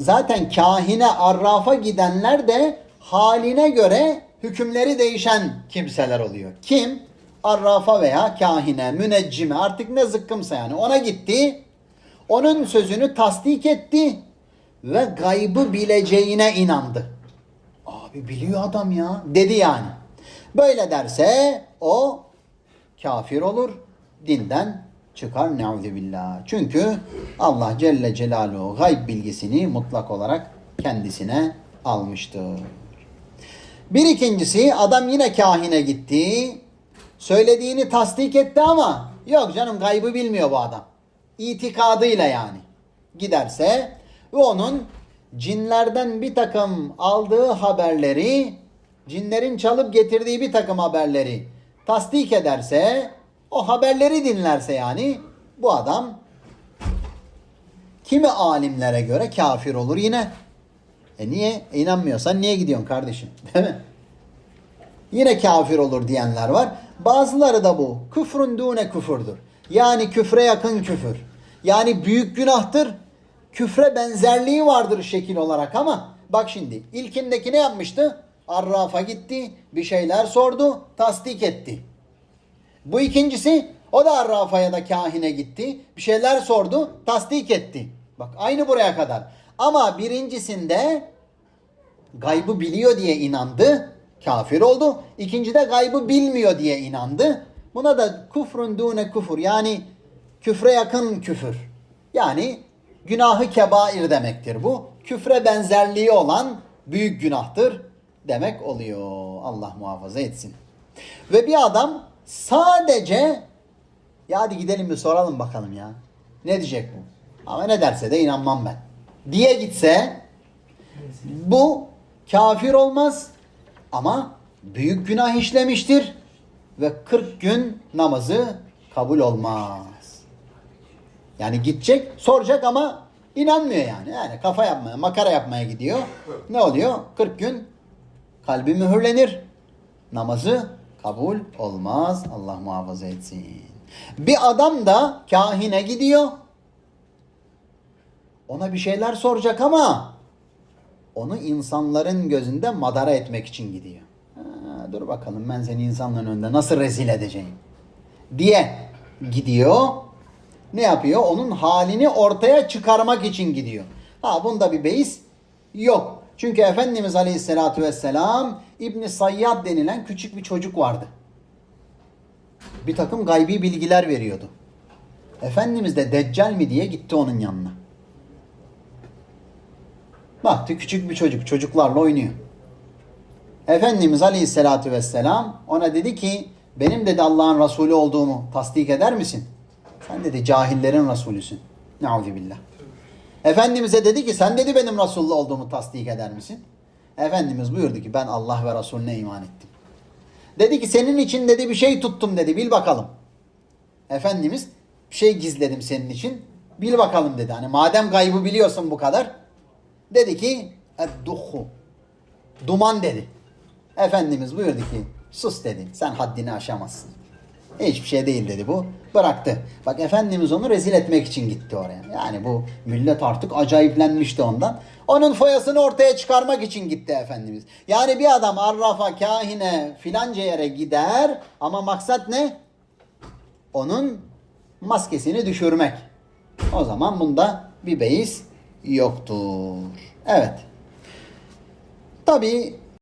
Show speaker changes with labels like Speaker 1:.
Speaker 1: zaten kahine, arrafa gidenler de haline göre hükümleri değişen kimseler oluyor. Kim? Arrafa veya kahine, müneccime artık ne zıkkımsa yani ona gitti. Onun sözünü tasdik etti ve gaybı bileceğine inandı. Abi biliyor adam ya dedi yani. Böyle derse o kafir olur, dinden çıkar neuzübillah. Çünkü Allah Celle Celaluhu gayb bilgisini mutlak olarak kendisine almıştır. Bir ikincisi adam yine kahine gitti. Söylediğini tasdik etti ama yok canım gaybı bilmiyor bu adam. İtikadıyla yani. Giderse ve onun cinlerden bir takım aldığı haberleri, cinlerin çalıp getirdiği bir takım haberleri tasdik ederse, o haberleri dinlerse yani bu adam kimi alimlere göre kafir olur yine. E niye? E inanmıyorsan niye gidiyorsun kardeşim? Değil mi? Yine kafir olur diyenler var. Bazıları da bu. Küfrün dune küfürdür. Yani küfre yakın küfür. Yani büyük günahtır. Küfre benzerliği vardır şekil olarak ama bak şimdi ilkindeki ne yapmıştı? Arrafa gitti, bir şeyler sordu, tasdik etti. Bu ikincisi o da Arrafa'ya da kahine gitti, bir şeyler sordu, tasdik etti. Bak aynı buraya kadar. Ama birincisinde gaybı biliyor diye inandı, kafir oldu. İkincide gaybı bilmiyor diye inandı. Buna da kufrun dune kufur yani küfre yakın küfür. Yani günahı kebair demektir bu. Küfre benzerliği olan büyük günahtır demek oluyor. Allah muhafaza etsin. Ve bir adam sadece ya hadi gidelim bir soralım bakalım ya. Ne diyecek bu? Ama ne derse de inanmam ben. Diye gitse bu kafir olmaz ama büyük günah işlemiştir ve 40 gün namazı kabul olmaz. Yani gidecek, soracak ama inanmıyor yani. Yani kafa yapmaya, makara yapmaya gidiyor. Ne oluyor? 40 gün kalbi mühürlenir. Namazı kabul olmaz. Allah muhafaza etsin. Bir adam da kahine gidiyor. Ona bir şeyler soracak ama onu insanların gözünde madara etmek için gidiyor. Ha, dur bakalım ben seni insanların önünde nasıl rezil edeceğim diye gidiyor. Ne yapıyor? Onun halini ortaya çıkarmak için gidiyor. Ha bunda bir beis yok. Çünkü Efendimiz Aleyhisselatü Vesselam İbni Sayyad denilen küçük bir çocuk vardı. Bir takım gaybi bilgiler veriyordu. Efendimiz de Deccal mi diye gitti onun yanına. Baktı küçük bir çocuk çocuklarla oynuyor. Efendimiz Aleyhisselatü Vesselam ona dedi ki benim dedi Allah'ın Resulü olduğumu tasdik eder misin? Sen dedi cahillerin Resulüsün. Neuzubillah. Efendimiz'e dedi ki sen dedi benim Resulullah olduğumu tasdik eder misin? Efendimiz buyurdu ki ben Allah ve Resulüne iman ettim. Dedi ki senin için dedi bir şey tuttum dedi bil bakalım. Efendimiz bir şey gizledim senin için. Bil bakalım dedi. Hani madem gaybı biliyorsun bu kadar. Dedi ki edduhu. Duman dedi. Efendimiz buyurdu ki sus dedi. Sen haddini aşamazsın. Hiçbir şey değil dedi bu. Bıraktı. Bak Efendimiz onu rezil etmek için gitti oraya. Yani bu millet artık acayiplenmişti ondan. Onun foyasını ortaya çıkarmak için gitti Efendimiz. Yani bir adam arrafa, kahine filanca yere gider ama maksat ne? Onun maskesini düşürmek. O zaman bunda bir beis yoktur. Evet. Tabi